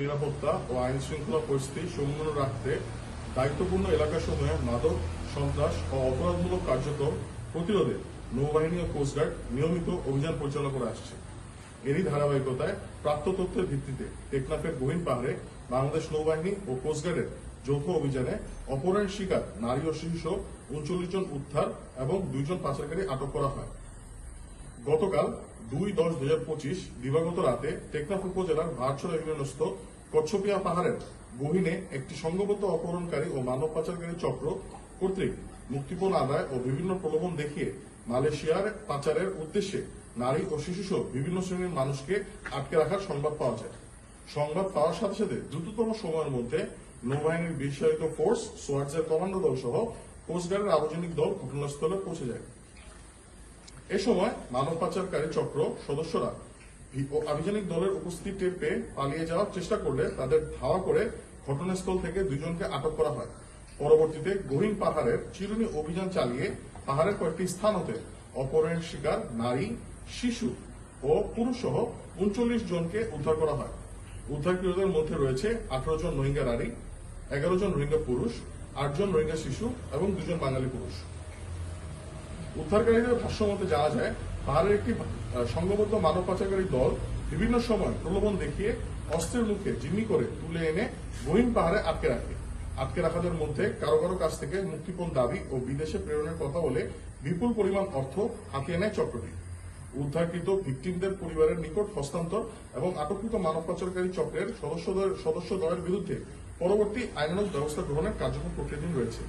নিরাপত্তা ও আইন শৃঙ্খলা পরিস্থিতি সমুন্নত রাখতে দায়িত্বপূর্ণ এলাকাসমূহে মাদক, সন্ত্রাস ও অপরাধমূলক কার্যক্রম প্রতিরোধে নৌবাহিনী ও কোস্টগার্ড নিয়মিত অভিযান পরিচালনা করে আসছে। এরই ধারাবাহিকতায় প্রাপ্ত তথ্যের ভিত্তিতে টেকনাফের গহীন পাহাড়ে বাংলাদেশ নৌবাহিনী ও কোস্টগার্ডের যৌথ অভিযানে অপহরণের শিকার নারী ও শিশু উনচল্লিশ জন উদ্ধার এবং দুইজন পাচারকারী আটক করা হয়। গতকাল দুই দশ দুই হাজার পঁচিশ দিবাগত রাতে টেকনাফ উপজেলার ভারছড়া ইউনিয়নস্থ কচ্ছপিয়া পাহাড়ের গহিনে একটি সংঘবদ্ধ অপহরণকারী ও মানব পাচারকারী চক্র কর্তৃক মুক্তিপণ আদায় ও বিভিন্ন প্রলোভন দেখিয়ে মালয়েশিয়ার পাচারের উদ্দেশ্যে নারী ও শিশুসহ বিভিন্ন শ্রেণির মানুষকে আটকে রাখার সংবাদ পাওয়া যায়। সংবাদ পাওয়ার সাথে সাথে দ্রুততম সময়ের মধ্যে নৌবাহিনীর বিস্তারিত ফোর্স সোয়ার্টসের কমান্ডো দল সহ কোস্টগার্ডের আবজনিক দল ঘটনাস্থলে পৌঁছে যায়। এ সময় মানব পাচারকারী চক্র সদস্যরা আভিযানিক দলের উপস্থিতি টের পেয়ে পালিয়ে যাওয়ার চেষ্টা করলে তাদের ধাওয়া করে ঘটনাস্থল থেকে দুজনকে আটক করা হয়। পরবর্তীতে গহীন পাহাড়ের চিরুনি অভিযান চালিয়ে পাহাড়ের কয়েকটি স্থান হতে অপহরণের শিকার নারী, শিশু ও পুরুষ সহ উনচল্লিশ জনকে উদ্ধার করা হয়। উদ্ধারকৃতদের মধ্যে রয়েছে আঠারো জন রোহিঙ্গা নারী, এগারো জন রোহিঙ্গা পুরুষ আটজন রোহিঙ্গা শিশু এবং দুজন বাঙালি পুরুষ। উদ্ধারকারীদের ভাষ্য মতে জানা যায়, পাহাড়ের একটি সংঘবদ্ধ মানব পাচারকারী দল বিভিন্ন সময় প্রলোভন দেখিয়ে অস্ত্রের মুখে জিম্মি করে তুলে এনে গহীন পাহাড়ে আটকে রাখে। আটকে রাখাদের মধ্যে কারও কারও কাছ থেকে মুক্তিপণ দাবি ও বিদেশে প্রেরণের কথা বলে বিপুল পরিমাণ অর্থ হাতিয়ে নেয় চক্রটি। উদ্ধারকৃত ভিকটিমদের পরিবারের নিকট হস্তান্তর এবং আটককৃত মানব পাচারকারী চক্রের সদস্যদের, সদস্যদ্বয়ের বিরুদ্ধে পরবর্তী আইনানুগ ব্যবস্থা গ্রহণের কার্যক্রম প্রক্রিয়াধীন রয়েছে।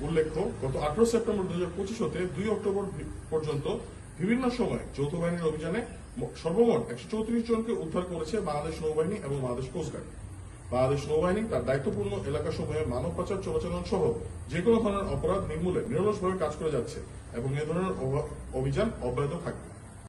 উল্লেখ্য, গত আঠারো সেপ্টেম্বর দুই হাজার পঁচিশ হতে দুই অক্টোবর পর্যন্ত বিভিন্ন সময় যৌথ বাহিনীর অভিযানে সর্বমোট একশো চৌত্রিশ জনকে উদ্ধার করেছে বাংলাদেশ নৌবাহিনী এবং বাংলাদেশ কোস্টগার্ড বাংলাদেশ নৌবাহিনী তার দায়িত্বপূর্ণ এলাকাসমূহে মানব পাচার চলাচলন সহ যে কোনো ধরনের অপরাধ নির্মূলে নিরলসভাবে কাজ করে যাচ্ছে এবং এ ধরনের অভ- অভিযান অব্যাহত থাকবে।